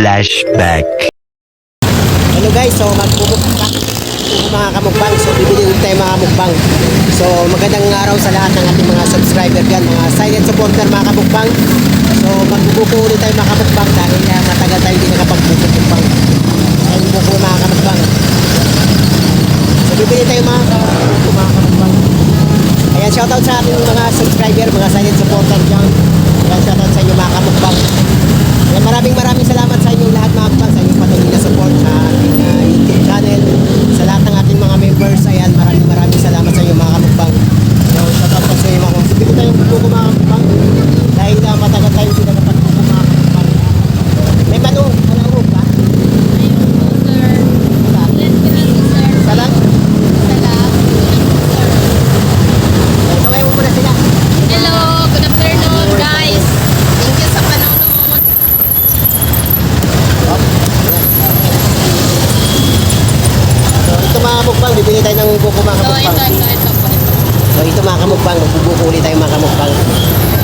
Flashback. Hello guys, so magpupukpak po mga kamukbang. So bibili ulit tayo mga mukbang. So magandang araw sa lahat ng ating mga subscriber dyan, mga silent supporter mga kamukbang. So magbubuko ulit tayo mga kamukbang dahil uh, matagal tayo hindi nakapagpupukbang. Ayun buko mga kamukbang. So bibili tayo mga buko mga. Ayan, shoutout sa ating mga subscriber, mga silent supporter dyan. Ayan, shoutout sa inyo mga kamukbang. Maraming maraming salamat sa inyong lahat mga kapatid, sa inyong patuloy na support sa ating uh, YouTube channel, sa lahat ng ating mga members. Ayan, maraming maraming salamat sa inyo mga kamukbang. So, shout out po sa inyo mga kamukbang. Sige tayong buko mga kamukbang. Dahil uh, matagal tayo hindi nakapagbuko mga kamukbang. May manong, manong ba? Wala. Isa lang? Ay, Kaway mo muna sila. Hello, good afternoon guys. Thank you sa panonood. So, ito kamukbang, bibili tayo ng buko mga So, ito, kamukbang. ito, ito. So ito mga kamukbang, magbubuko ulit tayo mga kamukbang.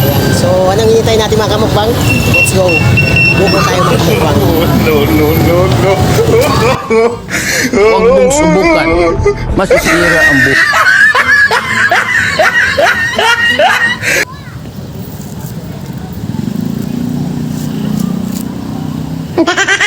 Ayan. So anong hinihintay natin mga kamukbang? Let's go. Buko tayo mga kamukbang. No, no, no, no. Huwag mong subukan. Masisira ang buhay. Fresh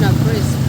na fresh.